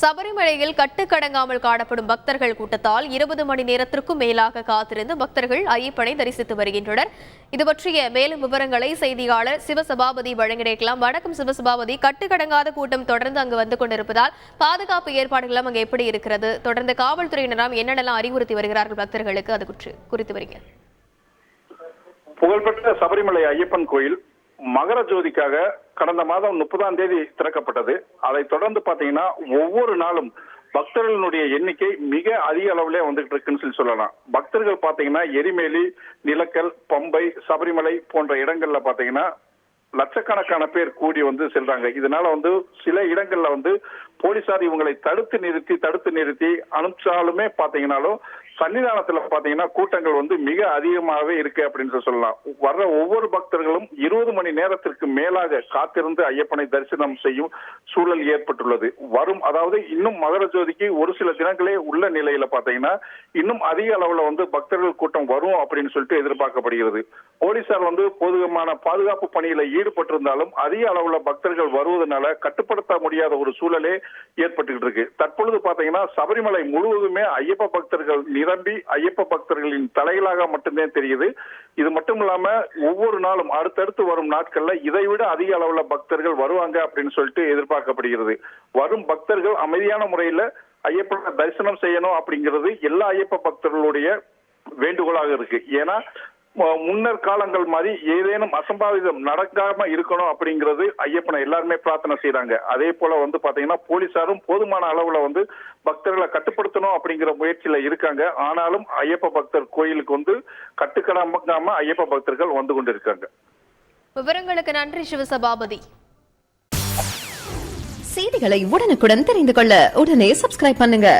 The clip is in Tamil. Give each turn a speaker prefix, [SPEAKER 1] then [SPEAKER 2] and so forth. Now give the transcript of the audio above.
[SPEAKER 1] சபரிமலையில் கட்டுக்கடங்காமல் காணப்படும் பக்தர்கள் கூட்டத்தால் இருபது மணி நேரத்திற்கும் மேலாக காத்திருந்து பக்தர்கள் ஐயப்பனை தரிசித்து வருகின்றனர். இது பற்றிய மேலும் விவரங்களை செய்தியாளர் சிவசபாபதி வழங்கியிருக்கலாம் வணக்கம் சிவசபாபதி. கட்டுக்கடங்காத கூட்டம் தொடர்ந்து அங்கு வந்து கொண்டிருப்பதால் பாதுகாப்பு ஏற்பாடுகளும் அங்கு எப்படி இருக்கிறது? தொடர்ந்து காவல்துறையினராம் என்னென்னலாம் அறிவுறுத்தி வருகிறார்கள் பக்தர்களுக்கு? அது குறித்து குறித்து வரீங்க.
[SPEAKER 2] புகழ்பெற்ற சபரிமலை ஐயப்பன் கோயில் மகர ஜோதிக்காக கடந்த மாதம் முப்பதாம் தேதி திறக்கப்பட்டது. அதைத் தொடர்ந்து பாத்தீங்கன்னா ஒவ்வொரு நாளும் பக்தர்களினுடைய எண்ணிக்கை மிக அதிக அளவுல வந்துகிட்டு இருக்குன்னு சொல்லி சொல்லலாம். பக்தர்கள் பாத்தீங்கன்னா எரிமேலி நிலக்கல் பம்பை சபரிமலை போன்ற இடங்கள்ல பாத்தீங்கன்னா லட்சக்கணக்கான பேர் கூடி வந்து செல்றாங்க. இதனால வந்து சில இடங்கள்ல வந்து போலீசார் இவங்களை தடுத்து நிறுத்தி தடுத்து நிறுத்தி அனுப்பிச்சாலுமே பாத்தீங்கன்னாலும் சன்னிதானத்துல பாத்தீங்கன்னா கூட்டங்கள் வந்து மிக அதிகமாகவே இருக்கு அப்படின்னு சொல்லலாம். வர்ற ஒவ்வொரு பக்தர்களும் இருபது மணி நேரத்திற்கு மேலாக காத்திருந்து ஐயப்பனை தரிசனம் செய்யும் சூழல் ஏற்பட்டுள்ளது. வரும் அதாவது இன்னும் மகர ஜோதிக்கு ஒரு சில தினங்களே உள்ள நிலையில பாத்தீங்கன்னா இன்னும் அதிக அளவுல வந்து பக்தர்கள் கூட்டம் வரும் அப்படின்னு சொல்லிட்டு எதிர்பார்க்கப்படுகிறது. போலீசார் வந்து போதுமான பாதுகாப்பு பணியில ஈடுபட்டிருந்தாலும் அதிக அளவுல பக்தர்கள் வருவதனால கட்டுப்படுத்த முடியாத ஒரு சூழலே ஏற்பட்டுக்கிட்டு இருக்கு. தற்பொழுது பாத்தீங்கன்னா சபரிமலை முழுவதுமே ஐயப்ப பக்தர்கள் நிரம்பி ஐயப்ப பக்தர்களின் தலைகளாக மட்டுமே தெரியுது. இது மட்டும் இல்லாம ஒவ்வொரு நாளும் அடுத்தடுத்து வரும் நாட்கள்ல இதைவிட அதிக அளவுல பக்தர்கள் வருவாங்க அப்படின்னு சொல்லிட்டு எதிர்பார்க்கப்படுகிறது. வரும் பக்தர்கள் அமைதியான முறையில ஐயப்பனை தரிசனம் செய்யணும் அப்படிங்கிறது எல்லா ஐயப்ப பக்தர்களுடைய வேண்டுகோளாக இருக்கு. ஏன்னா முன்னர் காலங்கள் மாதிரி ஏதேனும் அசம்பாவிதம் நடக்காம இருக்கணும் அப்படிங்கிறது ஐயப்பனை எல்லாருமே பிரார்த்தனை செய்றாங்க. அதே போல வந்து பாத்தீங்கன்னா போலீசாரும் போதுமான அளவுல வந்து பக்தர்களை கட்டுப்படுத்தணும் அப்படிங்கிற முயற்சியில இருக்காங்க. ஆனாலும் ஐயப்ப பக்தர் கோயிலுக்கு வந்து கட்டுக்கடாம ஐயப்ப பக்தர்கள் வந்து கொண்டிருக்காங்க.
[SPEAKER 1] விவரங்களுக்கு நன்றி சிவசபாபதி.
[SPEAKER 3] செய்திகளை உடனுக்குடன் தெரிந்து கொள்ள உடனே சப்ஸ்கிரைப் பண்ணுங்க.